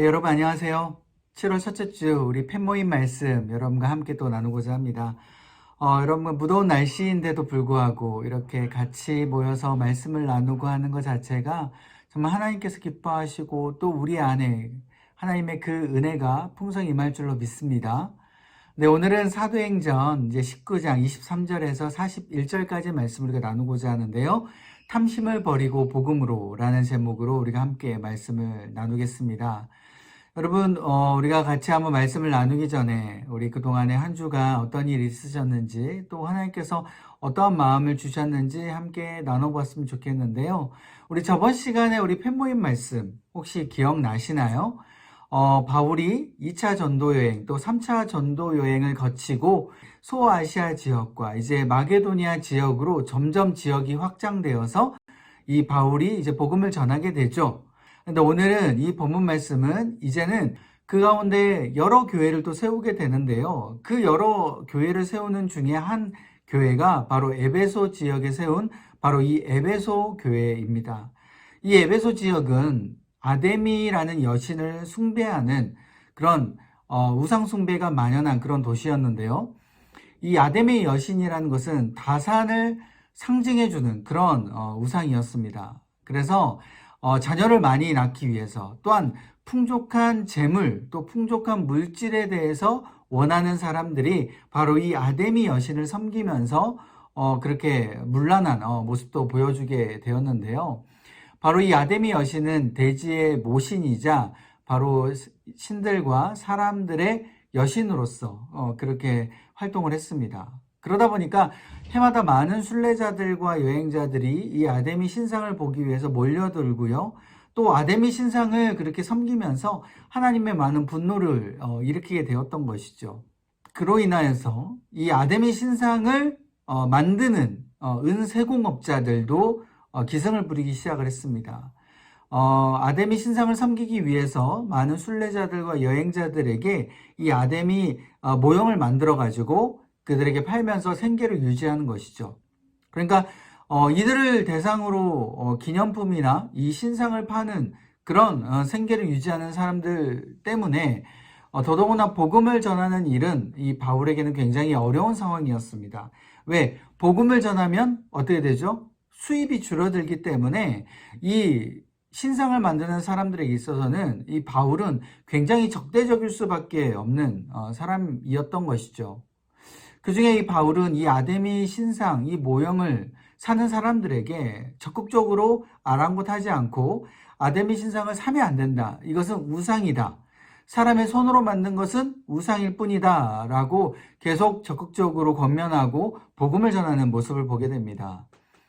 네, 여러분 안녕하세요. 7월 첫째 주 우리 팬 모임 말씀 여러분과 함께 또 나누고자 합니다. 어, 여러분 무더운 날씨인데도 불구하고 이렇게 같이 모여서 말씀을 나누고 하는 것 자체가 정말 하나님께서 기뻐하시고 또 우리 안에 하나님의 그 은혜가 풍성히 임할 줄로 믿습니다. 네, 오늘은 사도행전 이제 19장 23절에서 41절까지 말씀을 우리가 나누고자 하는데요. 탐심을 버리고 복음으로 라는 제목으로 우리가 함께 말씀을 나누겠습니다. 여러분, 어, 우리가 같이 한번 말씀을 나누기 전에 우리 그동안에 한 주가 어떤 일이 있으셨는지 또 하나님께서 어떠한 마음을 주셨는지 함께 나눠봤으면 좋겠는데요. 우리 저번 시간에 우리 팬모임 말씀 혹시 기억나시나요? 어, 바울이 2차 전도 여행 또 3차 전도 여행을 거치고 소아시아 지역과 이제 마게도니아 지역으로 점점 지역이 확장되어서 이 바울이 이제 복음을 전하게 되죠. 근데 오늘은 이 본문 말씀은 이제는 그 가운데 여러 교회를 또 세우게 되는데요. 그 여러 교회를 세우는 중에 한 교회가 바로 에베소 지역에 세운 바로 이 에베소 교회입니다. 이 에베소 지역은 아데미라는 여신을 숭배하는 그런 어, 우상 숭배가 만연한 그런 도시였는데요. 이 아데미 여신이라는 것은 다산을 상징해 주는 그런 어, 우상이었습니다. 그래서 어, 자녀를 많이 낳기 위해서 또한 풍족한 재물 또 풍족한 물질에 대해서 원하는 사람들이 바로 이 아데미 여신을 섬기면서 어, 그렇게 문란한 어, 모습도 보여주게 되었는데요. 바로 이 아데미 여신은 대지의 모신이자 바로 신들과 사람들의 여신으로서 어, 그렇게 활동을 했습니다. 그러다 보니까 해마다 많은 순례자들과 여행자들이 이 아데미 신상을 보기 위해서 몰려들고요. 또 아데미 신상을 그렇게 섬기면서 하나님의 많은 분노를 어, 일으키게 되었던 것이죠. 그로 인하여서 이 아데미 신상을 어, 만드는 어, 은세공업자들도 어, 기승을 부리기 시작을 했습니다. 어, 아데미 신상을 섬기기 위해서 많은 순례자들과 여행자들에게 이 아데미 어, 모형을 만들어 가지고 그들에게 팔면서 생계를 유지하는 것이죠. 그러니까 어, 이들을 대상으로 어, 기념품이나 이 신상을 파는 그런 어, 생계를 유지하는 사람들 때문에 어, 더더구나 복음을 전하는 일은 이 바울에게는 굉장히 어려운 상황이었습니다. 왜? 복음을 전하면 어떻게 되죠? 수입이 줄어들기 때문에 이 신상을 만드는 사람들에게 있어서는 이 바울은 굉장히 적대적일 수밖에 없는 어, 사람이었던 것이죠. 그 중에 이 바울은 이 아데미 신상, 이 모형을 사는 사람들에게 적극적으로 아랑곳하지 않고 아데미 신상을 사면 안 된다. 이것은 우상이다. 사람의 손으로 만든 것은 우상일 뿐이다. 라고 계속 적극적으로 권면하고 복음을 전하는 모습을 보게 됩니다.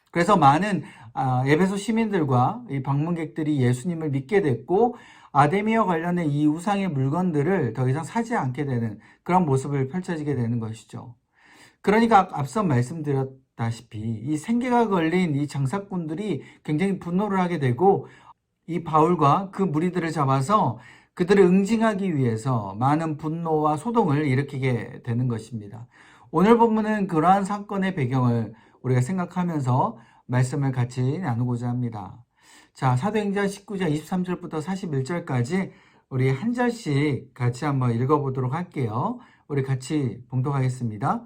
그래서 많은 아, 에베소 시민들과 이 방문객들이 예수님을 믿게 됐고 아데미와 관련된 이 우상의 물건들을 더 이상 사지 않게 되는 그런 모습을 펼쳐지게 되는 것이죠. 그러니까 앞서 말씀드렸다시피 이 생계가 걸린 이 장사꾼들이 굉장히 분노를 하게 되고 이 바울과 그 무리들을 잡아서 그들을 응징하기 위해서 많은 분노와 소동을 일으키게 되는 것입니다. 오늘 본문은 그러한 사건의 배경을 우리가 생각하면서 말씀을 같이 나누고자 합니다. 자, 사도행전 19장 23절부터 41절까지 우리 한 절씩 같이 한번 읽어보도록 할게요. 우리 같이 봉독하겠습니다.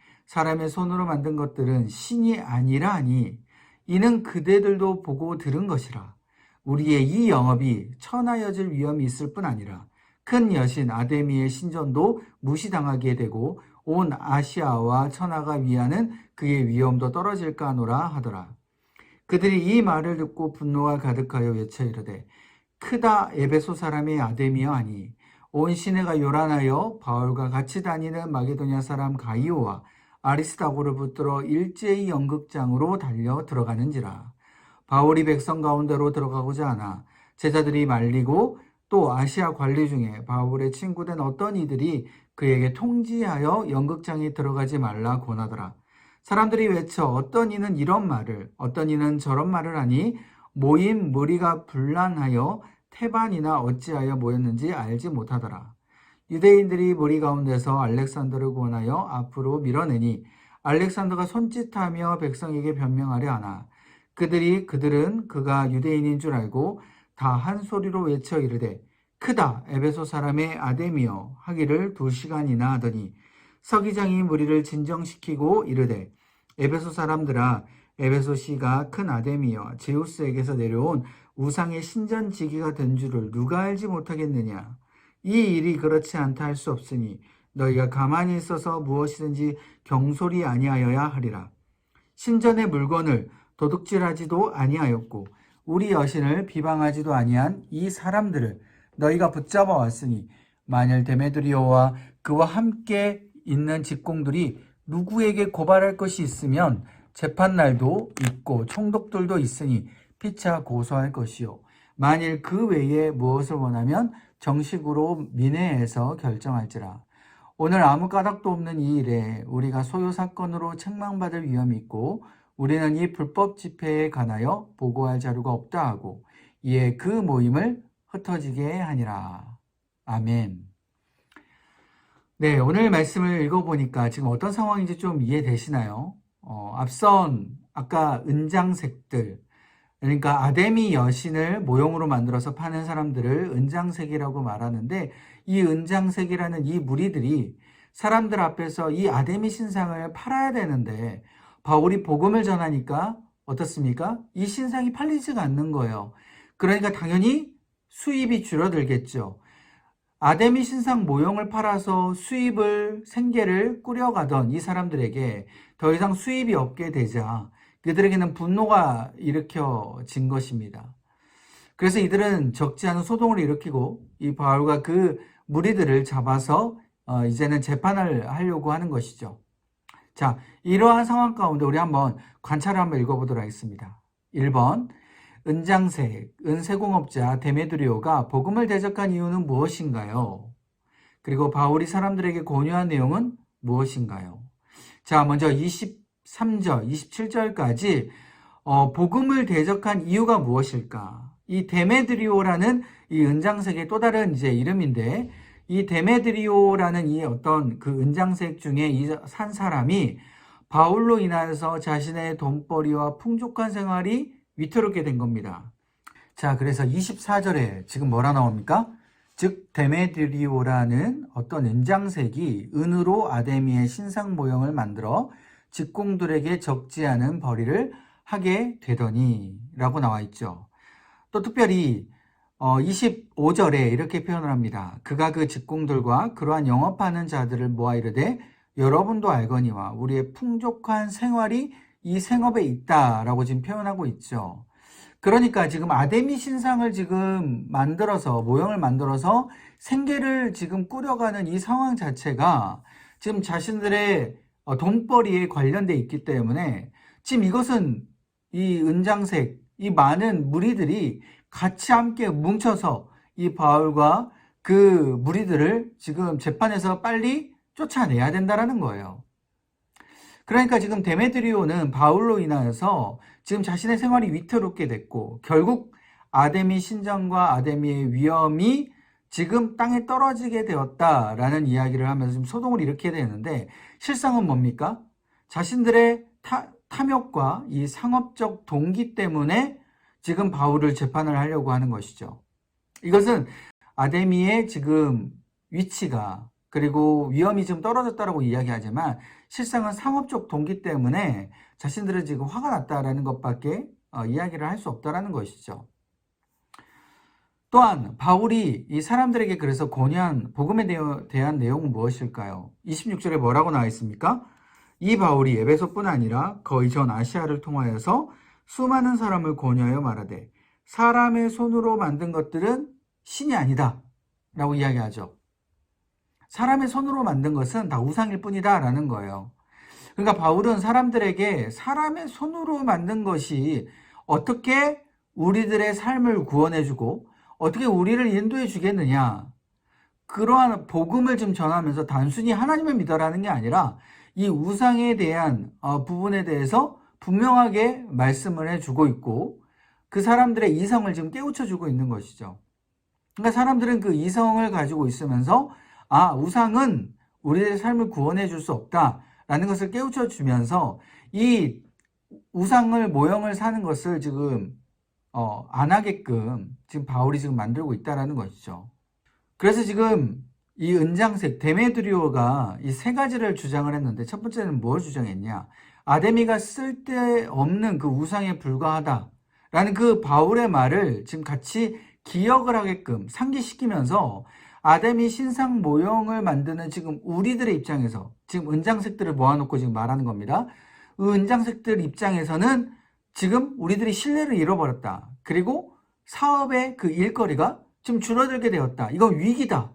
사람의 손으로 만든 것들은 신이 아니라 하니 이는 그대들도 보고 들은 것이라. 우리의 이 영업이 천하여질 위험이 있을 뿐 아니라 큰 여신 아데미의 신전도 무시당하게 되고 온 아시아와 천하가 위하는 그의 위험도 떨어질까 하노라 하더라. 그들이 이 말을 듣고 분노가 가득하여 외쳐 이르되 크다 에베소 사람의 아데미여 아니 온 시내가 요란하여 바울과 같이 다니는 마게도냐 사람 가이오와 아리스다고를 붙들어 일제히 연극장으로 달려 들어가는지라. 바울이 백성 가운데로 들어가고자 하나 제자들이 말리고 또 아시아 관리 중에 바울의 친구된 어떤 이들이 그에게 통지하여 연극장에 들어가지 말라 권하더라. 사람들이 외쳐 어떤 이는 이런 말을 어떤 이는 저런 말을 하니 모임 무리가 분란하여 태반이나 어찌하여 모였는지 알지 못하더라. 유대인들이 무리 가운데서 알렉산더를 권하여 앞으로 밀어내니 알렉산더가 손짓하며 백성에게 변명하려 하나 그들이 그들은 그가 유대인인 줄 알고 다 한 소리로 외쳐 이르되 크다 에베소 사람의 아데미여 하기를 두 시간이나 하더니 서기장이 무리를 진정시키고 이르되 에베소 사람들아 에베소 시가 큰 아데미여 제우스에게서 내려온 우상의 신전지기가 된 줄을 누가 알지 못하겠느냐 이 일이 그렇지 않다 할 수 없으니 너희가 가만히 있어서 무엇이든지 경솔이 아니하여야 하리라. 신전의 물건을 도둑질하지도 아니하였고 우리 여신을 비방하지도 아니한 이 사람들을 너희가 붙잡아 왔으니 만일 데메드리오와 그와 함께 있는 직공들이 누구에게 고발할 것이 있으면 재판날도 있고 총독들도 있으니 피차 고소할 것이요. 만일 그 외에 무엇을 원하면 정식으로 민회에서 결정할지라 오늘 아무 까닭도 없는 이 일에 우리가 소요 사건으로 책망받을 위험이 있고 우리는 이 불법 집회에 관하여 보고할 자료가 없다 하고 이에 그 모임을 흩어지게 하니라. 아멘. 네, 오늘 말씀을 읽어보니까 지금 어떤 상황인지 좀 이해되시나요? 어, 앞선 아까 은장색들, 그러니까 아데미 여신을 모형으로 만들어서 파는 사람들을 은장색이라고 말하는데 이 은장색이라는 이 무리들이 사람들 앞에서 이 아데미 신상을 팔아야 되는데 바울이 복음을 전하니까 어떻습니까? 이 신상이 팔리지가 않는 거예요. 그러니까 당연히 수입이 줄어들겠죠. 아데미 신상 모형을 팔아서 수입을 생계를 꾸려가던 이 사람들에게 더 이상 수입이 없게 되자 그들에게는 분노가 일으켜진 것입니다. 그래서 이들은 적지 않은 소동을 일으키고 이 바울과 그 무리들을 잡아서 어, 이제는 재판을 하려고 하는 것이죠. 자, 이러한 상황 가운데 우리 한번 관찰을 한번 읽어보도록 하겠습니다. 1번, 은장색, 은세공업자 데메드리오가 복음을 대적한 이유는 무엇인가요? 그리고 바울이 사람들에게 권유한 내용은 무엇인가요? 자, 먼저 23절, 27절까지 어, 복음을 대적한 이유가 무엇일까? 이 데메드리오라는 이 은장색의 또 다른 이제 이름인데 이 데메드리오라는 이 어떤 그 은장색 중에 이 산 사람이 바울로 인하여서 자신의 돈벌이와 풍족한 생활이 위태롭게 된 겁니다. 자, 그래서 24절에 지금 뭐라 나옵니까? 즉 데메드리오라는 어떤 은장색이 은으로 아데미의 신상 모형을 만들어 직공들에게 적지 않은 벌이를 하게 되더니 라고 나와 있죠. 또 특별히 어, 25절에 이렇게 표현을 합니다. 그가 그 직공들과 그러한 영업하는 자들을 모아 이르되 여러분도 알거니와 우리의 풍족한 생활이 이 생업에 있다라고 지금 표현하고 있죠. 그러니까 지금 아데미 신상을 지금 만들어서 모형을 만들어서 생계를 지금 꾸려가는 이 상황 자체가 지금 자신들의 어, 돈벌이에 관련돼 있기 때문에 지금 이것은 이 은장색 이 많은 무리들이 같이 함께 뭉쳐서 이 바울과 그 무리들을 지금 재판에서 빨리 쫓아내야 된다라는 거예요. 그러니까 지금 데메드리오는 바울로 인하여서 지금 자신의 생활이 위태롭게 됐고 결국 아데미 신전과 아데미의 위험이 지금 땅에 떨어지게 되었다라는 이야기를 하면서 좀 소동을 일으키게 되는데 실상은 뭡니까? 자신들의 타, 탐욕과 이 상업적 동기 때문에 지금 바울을 재판을 하려고 하는 것이죠. 이것은 아데미의 지금 위치가 그리고 위험이 좀 떨어졌다라고 이야기하지만 실상은 상업적 동기 때문에 자신들은 지금 화가 났다라는 것밖에 어, 이야기를 할 수 없다라는 것이죠. 또한 바울이 이 사람들에게 그래서 권유한 복음에 대한 내용은 무엇일까요? 26절에 뭐라고 나와 있습니까? 이 바울이 에베소뿐 아니라 거의 전 아시아를 통하여서 수많은 사람을 권유하여 말하되 사람의 손으로 만든 것들은 신이 아니다 라고 이야기하죠. 사람의 손으로 만든 것은 다 우상일 뿐이다 라는 거예요. 그러니까 바울은 사람들에게 사람의 손으로 만든 것이 어떻게 우리들의 삶을 구원해주고 어떻게 우리를 인도해 주겠느냐? 그러한 복음을 좀 전하면서 단순히 하나님을 믿어라는 게 아니라 이 우상에 대한 어, 부분에 대해서 분명하게 말씀을 해주고 있고 그 사람들의 이성을 지금 깨우쳐 주고 있는 것이죠. 그러니까 사람들은 그 이성을 가지고 있으면서 아 우상은 우리의 삶을 구원해 줄 수 없다라는 것을 깨우쳐 주면서 이 우상을 모형을 사는 것을 지금 어, 안 하게끔 지금 바울이 지금 만들고 있다라는 것이죠. 그래서 지금 이 은장색 데메드리오가 이 세 가지를 주장을 했는데 첫 번째는 뭘 주장했냐? 아데미가 쓸데없는 그 우상에 불과하다라는 그 바울의 말을 지금 같이 기억을 하게끔 상기시키면서 아데미 신상 모형을 만드는 지금 우리들의 입장에서 지금 은장색들을 모아놓고 지금 말하는 겁니다. 그 은장색들 입장에서는 지금 우리들이 신뢰를 잃어버렸다. 그리고 사업의 그 일거리가 지금 줄어들게 되었다. 이건 위기다.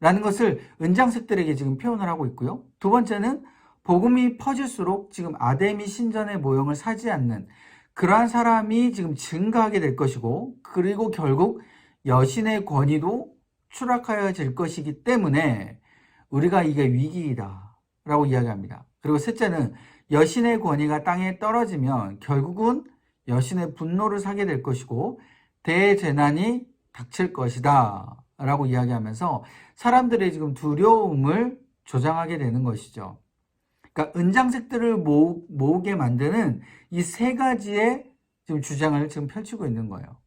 라는 것을 은장색들에게 지금 표현을 하고 있고요. 두 번째는 복음이 퍼질수록 지금 아데미 신전의 모형을 사지 않는 그러한 사람이 지금 증가하게 될 것이고 그리고 결국 여신의 권위도 추락하여질 것이기 때문에 우리가 이게 위기이다 라고 이야기합니다. 그리고 셋째는 여신의 권위가 땅에 떨어지면 결국은 여신의 분노를 사게 될 것이고 대재난이 닥칠 것이다 라고 이야기하면서 사람들의 지금 두려움을 조장하게 되는 것이죠. 그러니까 은장색들을 모으, 모으게 만드는 이 세 가지의 지금 주장을 지금 펼치고 있는 거예요.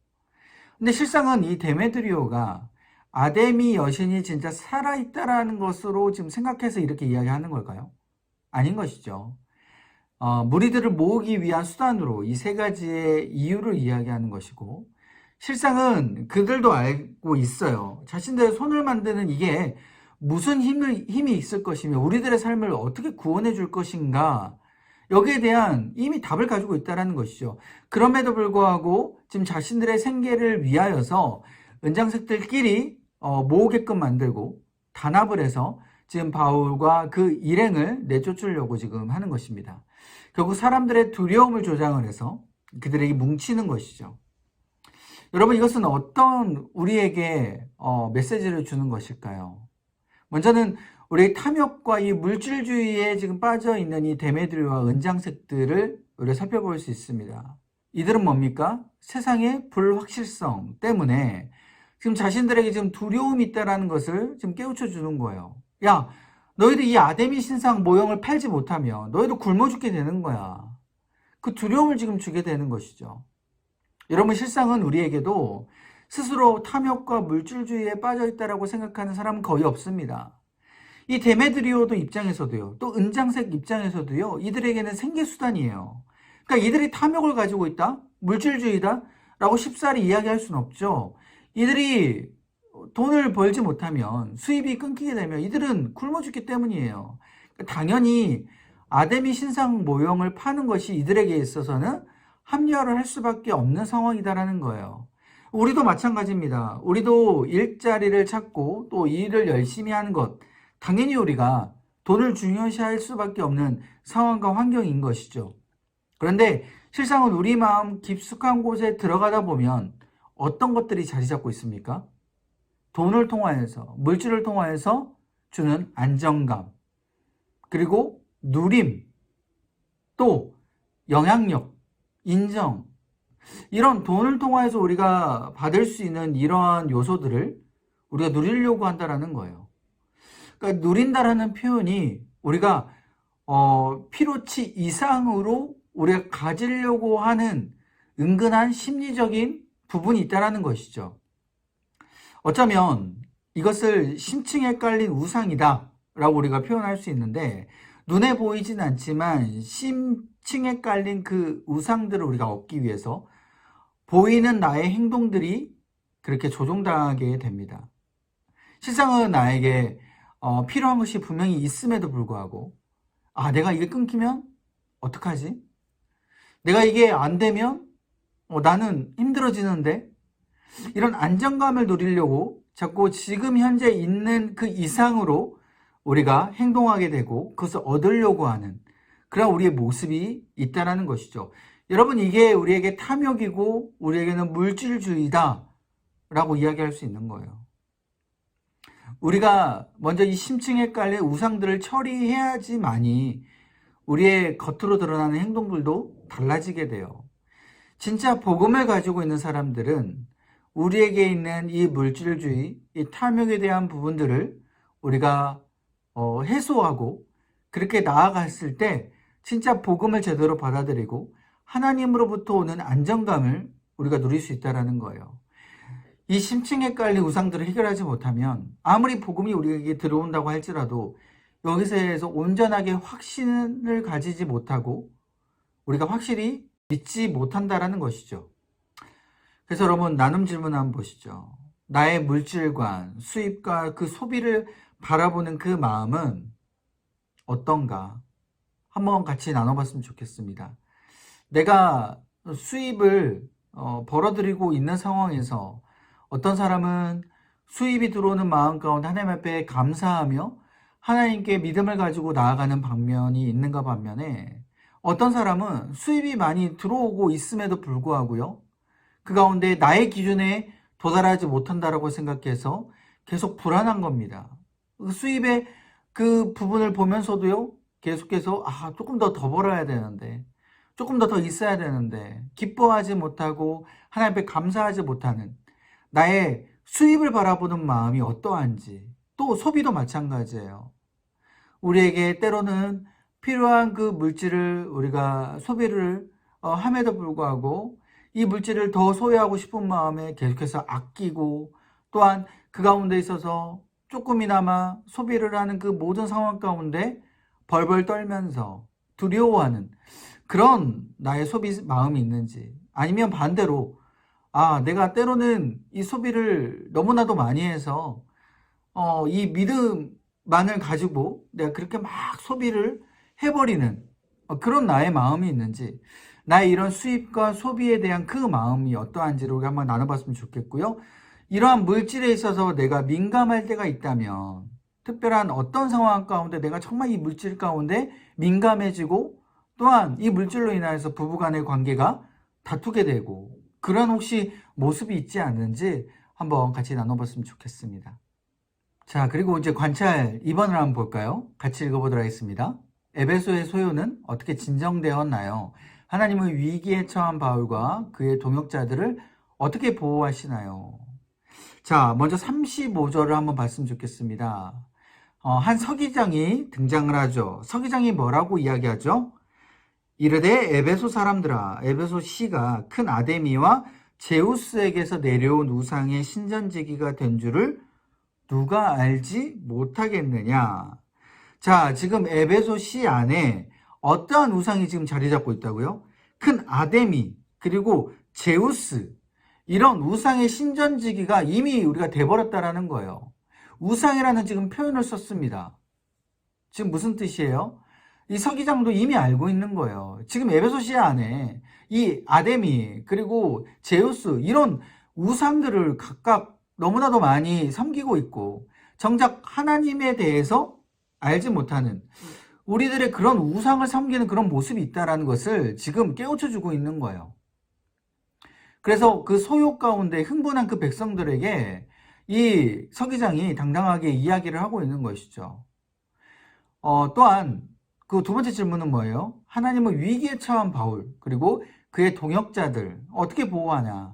근데 실상은 이 데메드리오가 아데미 여신이 진짜 살아있다라는 것으로 지금 생각해서 이렇게 이야기하는 걸까요? 아닌 것이죠. 어, 무리들을 모으기 위한 수단으로 이 세 가지의 이유를 이야기하는 것이고, 실상은 그들도 알고 있어요. 자신들의 손을 만드는 이게 무슨 힘을, 힘이 있을 것이며, 우리들의 삶을 어떻게 구원해 줄 것인가, 여기에 대한 이미 답을 가지고 있다는 것이죠. 그럼에도 불구하고 지금 자신들의 생계를 위하여서 은장색들끼리 어, 모으게끔 만들고 단합을 해서 지금 바울과 그 일행을 내쫓으려고 지금 하는 것입니다. 결국 사람들의 두려움을 조장을 해서 그들에게 뭉치는 것이죠. 여러분 이것은 어떤 우리에게 어, 메시지를 주는 것일까요? 먼저는 우리 탐욕과 이 물질주의에 지금 빠져 있는 이 데메드리와 은장색들을 우리가 살펴볼 수 있습니다. 이들은 뭡니까? 세상의 불확실성 때문에 지금 자신들에게 지금 두려움이 있다라는 것을 지금 깨우쳐 주는 거예요. 야, 너희들 이 아데미 신상 모형을 팔지 못하면 너희도 굶어 죽게 되는 거야. 그 두려움을 지금 주게 되는 것이죠. 여러분 실상은 우리에게도 스스로 탐욕과 물질주의에 빠져 있다라고 생각하는 사람은 거의 없습니다. 이 데메드리오도 입장에서도요, 또 은장색 입장에서도요, 이들에게는 생계 수단이에요. 그러니까 이들이 탐욕을 가지고 있다? 물질주의다? 라고 쉽사리 이야기할 수는 없죠. 이들이 돈을 벌지 못하면 수입이 끊기게 되면 이들은 굶어 죽기 때문이에요. 그러니까 당연히 아데미 신상 모형을 파는 것이 이들에게 있어서는 합리화를 할 수밖에 없는 상황이다라는 거예요. 우리도 마찬가지입니다. 우리도 일자리를 찾고 또 일을 열심히 하는 것, 당연히 우리가 돈을 중요시할 수밖에 없는 상황과 환경인 것이죠. 그런데 실상은 우리 마음 깊숙한 곳에 들어가다 보면 어떤 것들이 자리 잡고 있습니까? 돈을 통하여서, 물질을 통하여서 주는 안정감, 그리고 누림, 또 영향력, 인정, 이런 돈을 통하여서 우리가 받을 수 있는 이러한 요소들을 우리가 누리려고 한다라는 거예요. 그러니까 누린다라는 표현이 우리가 어, 피로치 이상으로 우리가 가지려고 하는 은근한 심리적인 부분이 있다라는 것이죠. 어쩌면 이것을 심층에 깔린 우상이다 라고 우리가 표현할 수 있는데 눈에 보이진 않지만 심층에 깔린 그 우상들을 우리가 얻기 위해서 보이는 나의 행동들이 그렇게 조종당하게 됩니다. 실상은 나에게 어, 필요한 것이 분명히 있음에도 불구하고 아 내가 이게 끊기면 어떡하지? 내가 이게 안 되면 어, 나는 힘들어지는데 이런 안정감을 누리려고 자꾸 지금 현재 있는 그 이상으로 우리가 행동하게 되고 그것을 얻으려고 하는 그런 우리의 모습이 있다라는 것이죠. 여러분 이게 우리에게 탐욕이고 우리에게는 물질주의다 라고 이야기할 수 있는 거예요. 우리가 먼저 이 심층에 깔린 우상들을 처리해야지만이 우리의 겉으로 드러나는 행동들도 달라지게 돼요. 진짜 복음을 가지고 있는 사람들은 우리에게 있는 이 물질주의, 이 탐욕에 대한 부분들을 우리가 어, 해소하고 그렇게 나아갔을 때 진짜 복음을 제대로 받아들이고 하나님으로부터 오는 안정감을 우리가 누릴 수 있다는 거예요. 이 심층에 깔린 우상들을 해결하지 못하면 아무리 복음이 우리에게 들어온다고 할지라도 여기서 온전하게 확신을 가지지 못하고 우리가 확실히 믿지 못한다라는 것이죠. 그래서 여러분 나눔 질문 한번 보시죠. 나의 물질관, 수입과 그 소비를 바라보는 그 마음은 어떤가? 한번 같이 나눠봤으면 좋겠습니다. 내가 수입을 어, 벌어들이고 있는 상황에서 어떤 사람은 수입이 들어오는 마음 가운데 하나님 앞에 감사하며 하나님께 믿음을 가지고 나아가는 방면이 있는가 반면에 어떤 사람은 수입이 많이 들어오고 있음에도 불구하고요. 그 가운데 나의 기준에 도달하지 못한다라고 생각해서 계속 불안한 겁니다. 그 수입의 그 부분을 보면서도요. 계속해서 아, 조금 더 더 벌어야 되는데 조금 더 더 있어야 되는데 기뻐하지 못하고 하나님 앞에 감사하지 못하는 나의 수입을 바라보는 마음이 어떠한지 또 소비도 마찬가지예요. 우리에게 때로는 필요한 그 물질을 우리가 소비를 어, 함에도 불구하고 이 물질을 더 소유하고 싶은 마음에 계속해서 아끼고 또한 그 가운데 있어서 조금이나마 소비를 하는 그 모든 상황 가운데 벌벌 떨면서 두려워하는 그런 나의 소비 마음이 있는지 아니면 반대로 아 내가 때로는 이 소비를 너무나도 많이 해서 어, 이 믿음만을 가지고 내가 그렇게 막 소비를 해버리는 어, 그런 나의 마음이 있는지 나의 이런 수입과 소비에 대한 그 마음이 어떠한지를 우리 한번 나눠봤으면 좋겠고요. 이러한 물질에 있어서 내가 민감할 때가 있다면 특별한 어떤 상황 가운데 내가 정말 이 물질 가운데 민감해지고 또한 이 물질로 인하여서 부부간의 관계가 다투게 되고 그런 혹시 모습이 있지 않는지 한번 같이 나눠봤으면 좋겠습니다. 자, 그리고 이제 관찰 2번을 한번 볼까요? 같이 읽어보도록 하겠습니다. 에베소의 소요는 어떻게 진정되었나요? 하나님은 위기에 처한 바울과 그의 동역자들을 어떻게 보호하시나요? 자, 먼저 35절을 한번 봤으면 좋겠습니다. 어, 한 서기장이 등장을 하죠. 서기장이 뭐라고 이야기하죠? 이르되 에베소 사람들아, 에베소 시가 큰 아데미와 제우스에게서 내려온 우상의 신전지기가 된 줄을 누가 알지 못하겠느냐? 자, 지금 에베소 시 안에 어떠한 우상이 지금 자리 잡고 있다고요? 큰 아데미, 그리고 제우스, 이런 우상의 신전지기가 이미 우리가 돼버렸다라는 거예요. 우상이라는 지금 표현을 썼습니다. 지금 무슨 뜻이에요? 이 서기장도 이미 알고 있는 거예요. 지금 에베소시 안에 이 아데미 그리고 제우스 이런 우상들을 각각 너무나도 많이 섬기고 있고 정작 하나님에 대해서 알지 못하는 우리들의 그런 우상을 섬기는 그런 모습이 있다라는 것을 지금 깨우쳐 주고 있는 거예요. 그래서 그 소욕 가운데 흥분한 그 백성들에게 이 서기장이 당당하게 이야기를 하고 있는 것이죠. 어, 또한 그 두 번째 질문은 뭐예요? 하나님은 위기에 처한 바울 그리고 그의 동역자들 어떻게 보호하냐?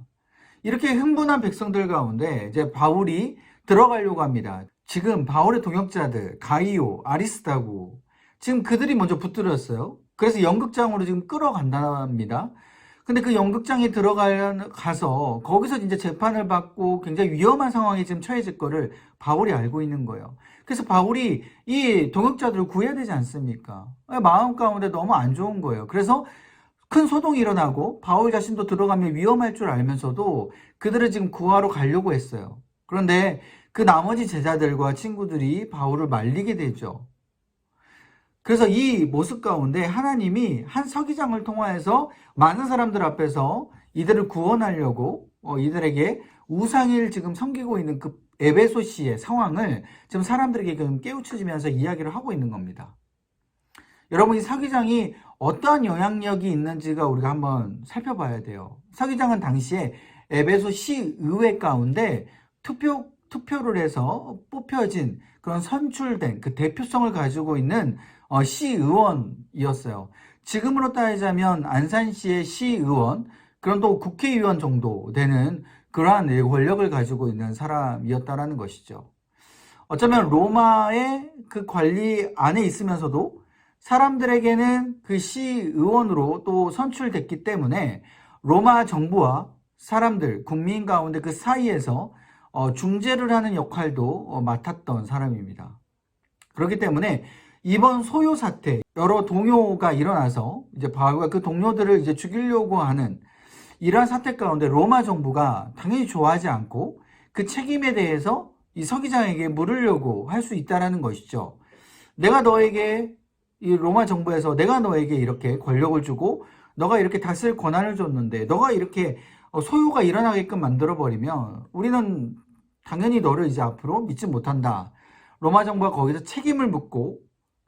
이렇게 흥분한 백성들 가운데 이제 바울이 들어가려고 합니다. 지금 바울의 동역자들 가이오, 아리스타고 지금 그들이 먼저 붙들었어요. 그래서 연극장으로 지금 끌어간답니다. 근데 그 연극장에 들어가서 거기서 이제 재판을 받고 굉장히 위험한 상황에 지금 처해질 거를 바울이 알고 있는 거예요. 그래서 바울이 이 동역자들을 구해야 되지 않습니까? 마음 가운데 너무 안 좋은 거예요. 그래서 큰 소동이 일어나고 바울 자신도 들어가면 위험할 줄 알면서도 그들을 지금 구하러 가려고 했어요. 그런데 그 나머지 제자들과 친구들이 바울을 말리게 되죠. 그래서 이 모습 가운데 하나님이 한 서기장을 통하여서 많은 사람들 앞에서 이들을 구원하려고 어, 이들에게 우상일 지금 섬기고 있는 그 에베소시의 상황을 지금 사람들에게 지금 깨우쳐지면서 이야기를 하고 있는 겁니다. 여러분 이 서기장이 어떠한 영향력이 있는지가 우리가 한번 살펴봐야 돼요. 서기장은 당시에 에베소 시 의회 가운데 투표, 투표를 해서 뽑혀진 그런 선출된 그 대표성을 가지고 있는 어, 시의원이었어요. 지금으로 따지자면 안산시의 시의원, 그런 또 국회의원 정도 되는 그러한 권력을 가지고 있는 사람이었다라는 것이죠. 어쩌면 로마의 그 관리 안에 있으면서도 사람들에게는 그 시의원으로 또 선출됐기 때문에 로마 정부와 사람들, 국민 가운데 그 사이에서 어, 중재를 하는 역할도 어, 맡았던 사람입니다. 그렇기 때문에 이번 소요 사태, 여러 동요가 일어나서 이제 바울과 그 동료들을 이제 죽이려고 하는 이러한 사태 가운데 로마 정부가 당연히 좋아하지 않고 그 책임에 대해서 이 서기장에게 물으려고 할 수 있다라는 것이죠. 내가 너에게 이 로마 정부에서 내가 너에게 이렇게 권력을 주고 너가 이렇게 다스릴 권한을 줬는데 너가 이렇게 어, 소요가 일어나게끔 만들어 버리면 우리는 당연히 너를 이제 앞으로 믿지 못한다. 로마 정부가 거기서 책임을 묻고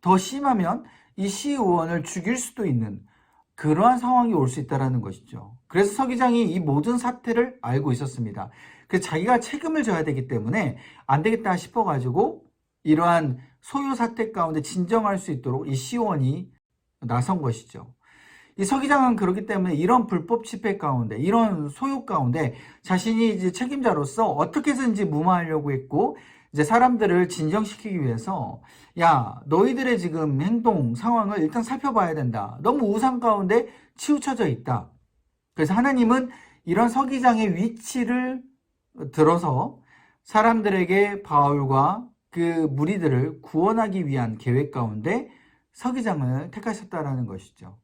더 심하면 이 시의원을 죽일 수도 있는 그러한 상황이 올 수 있다는 것이죠. 그래서 서기장이 이 모든 사태를 알고 있었습니다. 그래서 자기가 책임을 져야 되기 때문에 안 되겠다 싶어가지고 이러한 소요 사태 가운데 진정할 수 있도록 이 시원이 나선 것이죠. 이 서기장은 그렇기 때문에 이런 불법 집회 가운데, 이런 소요 가운데 자신이 이제 책임자로서 어떻게 해서든지 무마하려고 했고, 이제 사람들을 진정시키기 위해서, 야, 너희들의 지금 행동, 상황을 일단 살펴봐야 된다. 너무 우상 가운데 치우쳐져 있다. 그래서 하나님은 이런 서기장의 위치를 들어서 사람들에게 바울과 그 무리들을 구원하기 위한 계획 가운데 서기장을 택하셨다라는 것이죠.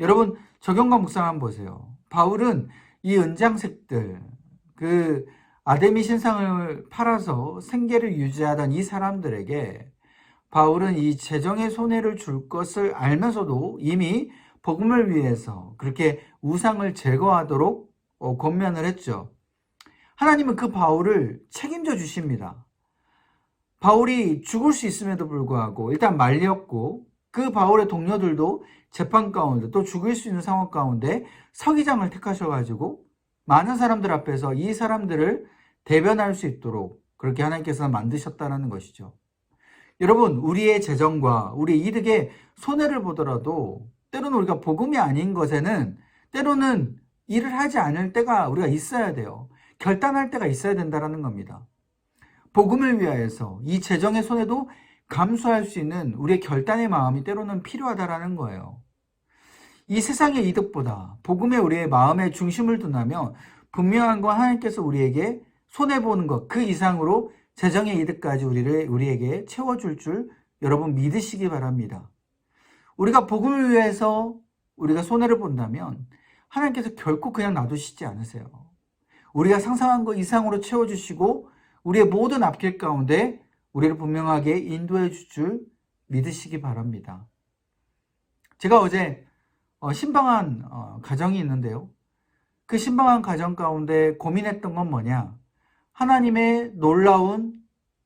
여러분 적용과 묵상 한번 보세요. 바울은 이 은장색들 그 아데미 신상을 팔아서 생계를 유지하던 이 사람들에게 바울은 이 재정의 손해를 줄 것을 알면서도 이미 복음을 위해서 그렇게 우상을 제거하도록 어, 권면을 했죠. 하나님은 그 바울을 책임져 주십니다. 바울이 죽을 수 있음에도 불구하고 일단 말렸고 그 바울의 동료들도 재판 가운데 또 죽일 수 있는 상황 가운데 서기장을 택하셔가지고 많은 사람들 앞에서 이 사람들을 대변할 수 있도록 그렇게 하나님께서 만드셨다는 것이죠. 여러분, 우리의 재정과 우리 이득에 손해를 보더라도 때로는 우리가 복음이 아닌 것에는 때로는 일을 하지 않을 때가 우리가 있어야 돼요. 결단할 때가 있어야 된다는 겁니다. 복음을 위하여서 이 재정의 손해도 감수할 수 있는 우리의 결단의 마음이 때로는 필요하다라는 거예요. 이 세상의 이득보다 복음에 우리의 마음의 중심을 둔다면 분명한 건 하나님께서 우리에게 손해보는 것 그 이상으로 재정의 이득까지 우리를 우리에게 채워줄 줄 여러분 믿으시기 바랍니다. 우리가 복음을 위해서 우리가 손해를 본다면 하나님께서 결코 그냥 놔두시지 않으세요. 우리가 상상한 것 이상으로 채워주시고 우리의 모든 앞길 가운데 우리를 분명하게 인도해 줄줄 믿으시기 바랍니다. 제가 어제 어, 신방한 어, 가정이 있는데요. 그 신방한 가정 가운데 고민했던 건 뭐냐? 하나님의 놀라운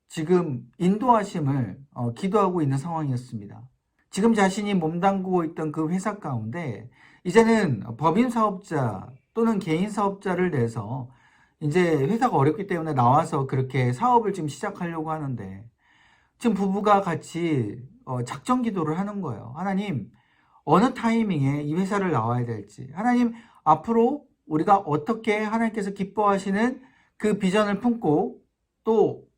지금 인도하심을 어, 기도하고 있는 상황이었습니다. 지금 자신이 몸담고 있던 그 회사 가운데 이제는 법인 사업자 또는 개인 사업자를 내서 이제 회사가 어렵기 때문에 나와서 그렇게 사업을 지금 시작하려고 하는데 지금 부부가 같이 어, 작전 기도를 하는 거예요. 하나님, 어느 타이밍에 이 회사를 나와야 될지. 하나님, 앞으로 우리가 어떻게 하나님께서 기뻐하시는 그 비전을 품고 또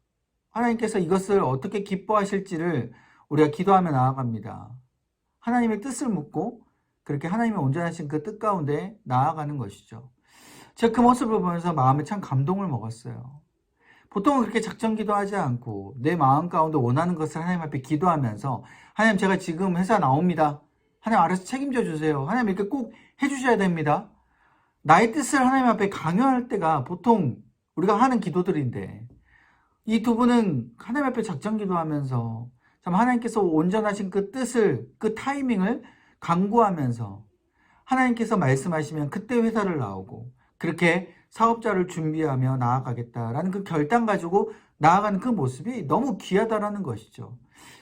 하나님께서 이것을 어떻게 기뻐하실지를 우리가 기도하며 나아갑니다. 하나님의 뜻을 묻고 그렇게 하나님의 온전하신 그 뜻 가운데 나아가는 것이죠. 제가 그 모습을 보면서 마음에 참 감동을 먹었어요. 보통은 그렇게 작전 기도하지 않고 내 마음 가운데 원하는 것을 하나님 앞에 기도하면서 하나님 제가 지금 회사 나옵니다. 하나님 알아서 책임져 주세요. 하나님 이렇게 꼭 해주셔야 됩니다. 나의 뜻을 하나님 앞에 강요할 때가 보통 우리가 하는 기도들인데 이 두 분은 하나님 앞에 작전 기도하면서 참 하나님께서 온전하신 그 뜻을 그 타이밍을 강구하면서 하나님께서 말씀하시면 그때 회사를 나오고 그렇게 사업자를 준비하며 나아가겠다라는 그 결단 가지고 나아가는 그 모습이 너무 귀하다라는 것이죠.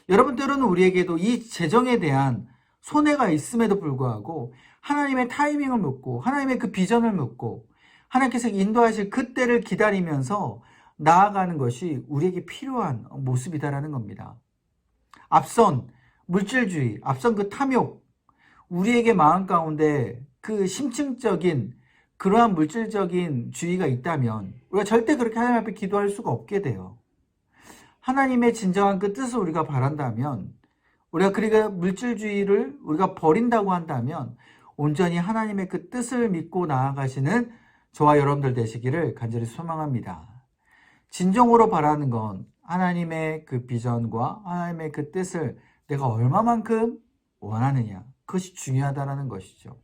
여러분 때로는 우리에게도 이 재정에 대한 손해가 있음에도 불구하고 하나님의 타이밍을 묻고 하나님의 그 비전을 묻고 하나님께서 인도하실 그때를 기다리면서 나아가는 것이 우리에게 필요한 모습이다라는 겁니다. 앞선 물질주의, 앞선 그 탐욕, 우리에게 마음 가운데 그 심층적인 그러한 물질적인 주의가 있다면 우리가 절대 그렇게 하나님 앞에 기도할 수가 없게 돼요. 하나님의 진정한 그 뜻을 우리가 바란다면 우리가 그리고 물질주의를 우리가 버린다고 한다면 온전히 하나님의 그 뜻을 믿고 나아가시는 저와 여러분들 되시기를 간절히 소망합니다. 진정으로 바라는 건 하나님의 그 비전과 하나님의 그 뜻을 내가 얼마만큼 원하느냐. 그것이 중요하다는 것이죠.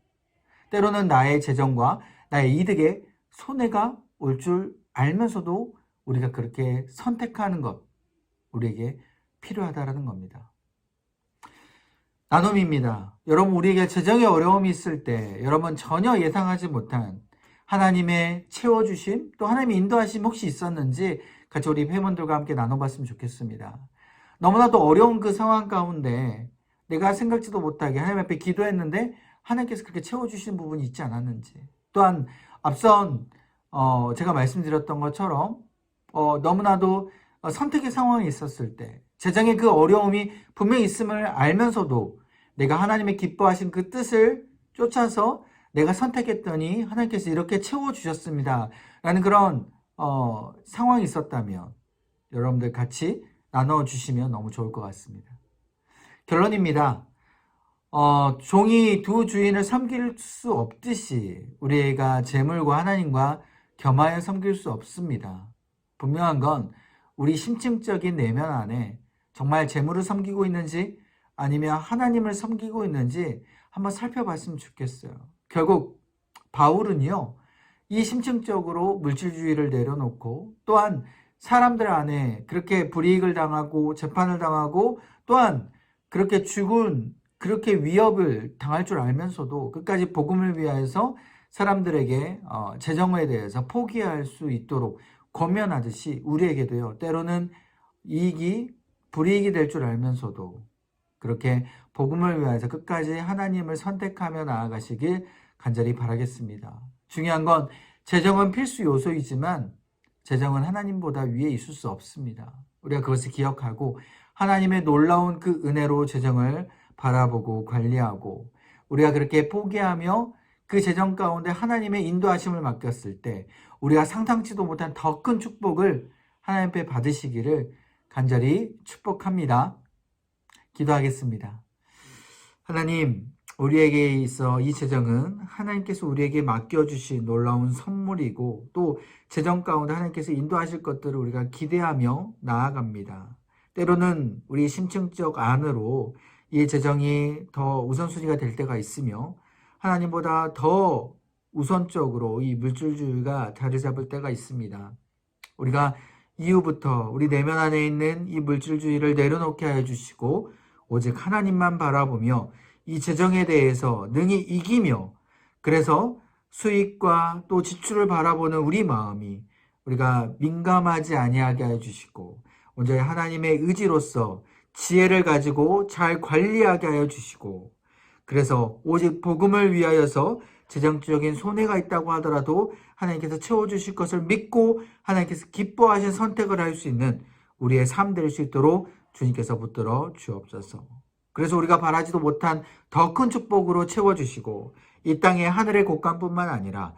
때로는 나의 재정과 나의 이득에 손해가 올 줄 알면서도 우리가 그렇게 선택하는 것, 우리에게 필요하다라는 겁니다. 나눔입니다. 여러분, 우리에게 재정의 어려움이 있을 때, 여러분 전혀 예상하지 못한 하나님의 채워주심, 또 하나님의 인도하심 혹시 있었는지 같이 우리 회원들과 함께 나눠봤으면 좋겠습니다. 너무나도 어려운 그 상황 가운데 내가 생각지도 못하게 하나님 앞에 기도했는데 하나님께서 그렇게 채워주신 부분이 있지 않았는지. 또한 앞선 어, 제가 말씀드렸던 것처럼 어, 너무나도 선택의 상황이 있었을 때 재정의 그 어려움이 분명히 있음을 알면서도 내가 하나님의 기뻐하신 그 뜻을 쫓아서 내가 선택했더니 하나님께서 이렇게 채워주셨습니다. 라는 그런 어, 상황이 있었다면 여러분들 같이 나눠주시면 너무 좋을 것 같습니다. 결론입니다. 어, 종이 두 주인을 섬길 수 없듯이 우리가 재물과 하나님과 겸하여 섬길 수 없습니다. 분명한 건 우리 심층적인 내면 안에 정말 재물을 섬기고 있는지 아니면 하나님을 섬기고 있는지 한번 살펴봤으면 좋겠어요. 결국 바울은요, 이 심층적으로 물질주의를 내려놓고 또한 사람들 안에 그렇게 불이익을 당하고 재판을 당하고 또한 그렇게 죽은 그렇게 위협을 당할 줄 알면서도 끝까지 복음을 위하여서 사람들에게 어, 재정에 대해서 포기할 수 있도록 권면하듯이 우리에게도요 때로는 이익이 불이익이 될 줄 알면서도 그렇게 복음을 위하여서 끝까지 하나님을 선택하며 나아가시길 간절히 바라겠습니다. 중요한 건 재정은 필수 요소이지만 재정은 하나님보다 위에 있을 수 없습니다. 우리가 그것을 기억하고 하나님의 놀라운 그 은혜로 재정을 바라보고 관리하고 우리가 그렇게 포기하며 그 재정 가운데 하나님의 인도하심을 맡겼을 때 우리가 상상치도 못한 더 큰 축복을 하나님 앞에 받으시기를 간절히 축복합니다. 기도하겠습니다. 하나님, 우리에게 있어 이 재정은 하나님께서 우리에게 맡겨주신 놀라운 선물이고 또 재정 가운데 하나님께서 인도하실 것들을 우리가 기대하며 나아갑니다. 때로는 우리 심층적 안으로 이 재정이 더 우선순위가 될 때가 있으며 하나님보다 더 우선적으로 이 물질주의가 자리 잡을 때가 있습니다. 우리가 이후부터 우리 내면 안에 있는 이 물질주의를 내려놓게 하여 주시고 오직 하나님만 바라보며 이 재정에 대해서 능히 이기며 그래서 수익과 또 지출을 바라보는 우리 마음이 우리가 민감하지 아니하게 해 주시고 온전히 하나님의 의지로서 지혜를 가지고 잘 관리하게 하여 주시고 그래서 오직 복음을 위하여서 재정적인 손해가 있다고 하더라도 하나님께서 채워주실 것을 믿고 하나님께서 기뻐하신 선택을 할 수 있는 우리의 삶 될 수 있도록 주님께서 붙들어 주옵소서. 그래서 우리가 바라지도 못한 더 큰 축복으로 채워주시고 이 땅의 하늘의 곡간뿐만 아니라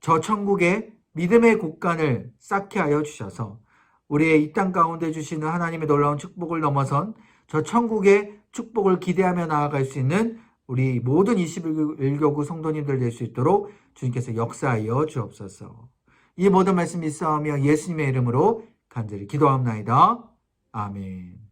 저 천국의 믿음의 곡간을 쌓게 하여 주셔서 우리의 이 땅 가운데 주시는 하나님의 놀라운 축복을 넘어선 저 천국의 축복을 기대하며 나아갈 수 있는 우리 모든 21교구 성도님들 될 수 있도록 주님께서 역사하여 주옵소서. 이 모든 말씀 있사하며 예수님의 이름으로 간절히 기도합나이다. 아멘.